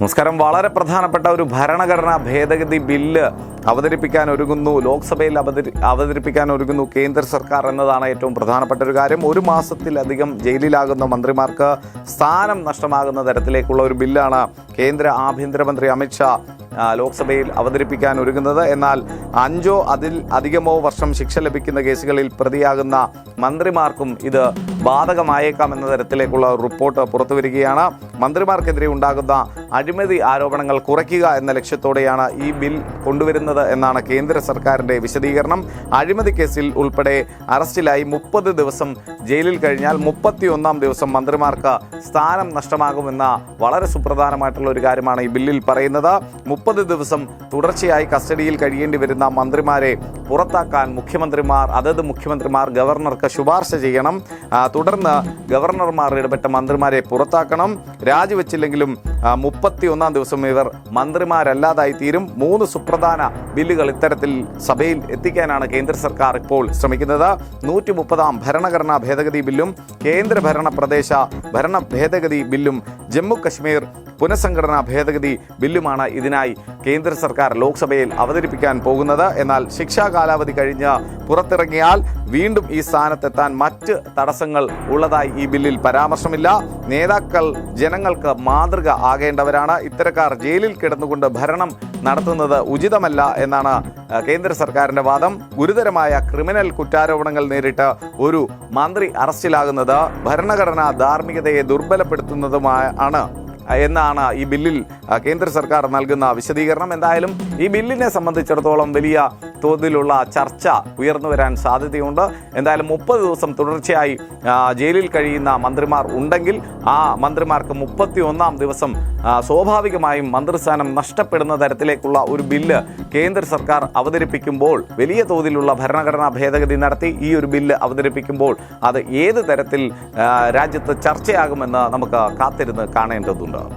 നമസ്കാരം. വളരെ പ്രധാനപ്പെട്ട ഒരു ഭരണഘടനാ ഭേദഗതി ബില്ല് അവതരിപ്പിക്കാൻ ഒരുങ്ങുന്നു. ലോക്സഭയിൽ അവതരി അവതരിപ്പിക്കാൻ ഒരുങ്ങുന്നു കേന്ദ്ര സർക്കാർ എന്നതാണ് ഏറ്റവും പ്രധാനപ്പെട്ട ഒരു കാര്യം. ഒരു മാസത്തിലധികം ജയിലിലാകുന്ന മന്ത്രിമാർക്ക് സ്ഥാനം നഷ്ടമാകുന്ന തരത്തിലേക്കുള്ള ഒരു ബില്ലാണ് കേന്ദ്ര ആഭ്യന്തരമന്ത്രി അമിത്ഷാ ലോക്സഭയിൽ അവതരിപ്പിക്കാൻ ഒരുങ്ങുന്നത്. എന്നാൽ അഞ്ചോ അതിൽ അധികമോ വർഷം ശിക്ഷ ലഭിക്കുന്ന കേസുകളിൽ പ്രതിയാകുന്ന മന്ത്രിമാർക്കും ഇത് ബാധകമായേക്കാം എന്ന തരത്തിലേക്കുള്ള റിപ്പോർട്ട് പുറത്തുവരികയാണ്. മന്ത്രിമാർക്കെതിരെ ഉണ്ടാകുന്ന അഴിമതി ആരോപണങ്ങൾ കുറയ്ക്കുക എന്ന ലക്ഷ്യത്തോടെയാണ് ഈ ബിൽ കൊണ്ടുവരുന്നത് എന്നാണ് കേന്ദ്ര സർക്കാരിന്റെ വിശദീകരണം. അഴിമതി കേസിൽ ഉൾപ്പെടെ അറസ്റ്റിലായി മുപ്പത് ദിവസം ജയിലിൽ കഴിഞ്ഞാൽ മുപ്പത്തിയൊന്നാം ദിവസം മന്ത്രിമാർക്ക് സ്ഥാനം നഷ്ടമാകുമെന്ന വളരെ സുപ്രധാനമായിട്ടുള്ള ഒരു കാര്യമാണ് ഈ ബില്ലിൽ പറയുന്നത്. മുപ്പത് ദിവസം തുടർച്ചയായി കസ്റ്റഡിയിൽ കഴിയേണ്ടി വരുന്ന മന്ത്രിമാരെ പുറത്താക്കാൻ മുഖ്യമന്ത്രിമാർ അതത് മുഖ്യമന്ത്രിമാർ ഗവർണർക്ക് ശുപാർശ ചെയ്യണം. തുടർന്ന് ഗവർണർമാർ ഇടപെട്ട മന്ത്രിമാരെ പുറത്താക്കണം. രാജിവെച്ചില്ലെങ്കിലും മുപ്പത്തി ഒന്നാം ദിവസം ഇവർ മന്ത്രിമാരല്ലാതായി തീരും മൂന്ന് സുപ്രധാന ബില്ലുകൾ ഇത്തരത്തിൽ സഭയിൽ എത്തിക്കാനാണ് കേന്ദ്ര സർക്കാർ ഇപ്പോൾ ശ്രമിക്കുന്നത്. നൂറ്റി മുപ്പതാം ഭരണഘടനാ ഭേദഗതി ബില്ലും കേന്ദ്ര ഭരണ പ്രദേശ ഭരണ ഭേദഗതി ബില്ലും ജമ്മു കശ്മീർ പുനഃസംഘടനാ ഭേദഗതി ബില്ലുമാണ് ഇതിനായി കേന്ദ്ര സർക്കാർ ലോക്സഭയിൽ അവതരിപ്പിക്കാൻ പോകുന്നത്. എന്നാൽ ശിക്ഷാ കാലാവധി കഴിഞ്ഞ് പുറത്തിറങ്ങിയാൽ വീണ്ടും ഈ സ്ഥാനത്തെത്താൻ മറ്റ് തടസ്സങ്ങൾ ഉള്ളതായി ഈ ബില്ലിൽ പരാമർശമില്ല. നേതാക്കൾ ജനങ്ങൾക്ക് മാതൃക ആകേണ്ടവരാണ്. ഇത്തരക്കാർ ജയിലിൽ കിടന്നുകൊണ്ട് ഭരണം നടത്തുന്നത് ഉചിതമല്ല എന്നാണ് കേന്ദ്ര സർക്കാരിന്റെ വാദം. ഗുരുതരമായ ക്രിമിനൽ കുറ്റാരോപണങ്ങൾ നേരിട്ട് ഒരു മന്ത്രി അറസ്റ്റിലാകുന്നത് ഭരണഘടനാ ധാർമ്മികതയെ ദുർബലപ്പെടുത്തുന്നതുമായ ആണ്. എന്നാണ് ഈ ബില്ലിൽ കേന്ദ്ര സർക്കാർ നൽകുന്ന വിശദീകരണം. എന്തായാലും ഈ ബില്ലിനെ സംബന്ധിച്ചിടത്തോളം വലിയ തോതിലുള്ള ചർച്ച ഉയർന്നു വരാൻ സാധ്യതയുണ്ട്. എന്തായാലും മുപ്പത് ദിവസം തുടർച്ചയായി ജയിലിൽ കഴിയുന്ന മന്ത്രിമാർ ഉണ്ടെങ്കിൽ ആ മന്ത്രിമാർക്ക് മുപ്പത്തി ഒന്നാം ദിവസം സ്വാഭാവികമായും മന്ത്രിസ്ഥാനം നഷ്ടപ്പെടുന്ന തരത്തിലേക്കുള്ള ഒരു ബില്ല് കേന്ദ്ര സർക്കാർ അവതരിപ്പിക്കുമ്പോൾ വലിയ തോതിലുള്ള ഭരണഘടനാ ഭേദഗതി നടത്തി ഈ ഒരു ബില്ല് അവതരിപ്പിക്കുമ്പോൾ അത് ഏത് തരത്തിൽ രാജ്യത്ത് ചർച്ചയാകുമെന്ന് നമുക്ക് കാത്തിരുന്ന് കാണേണ്ടതുണ്ട്.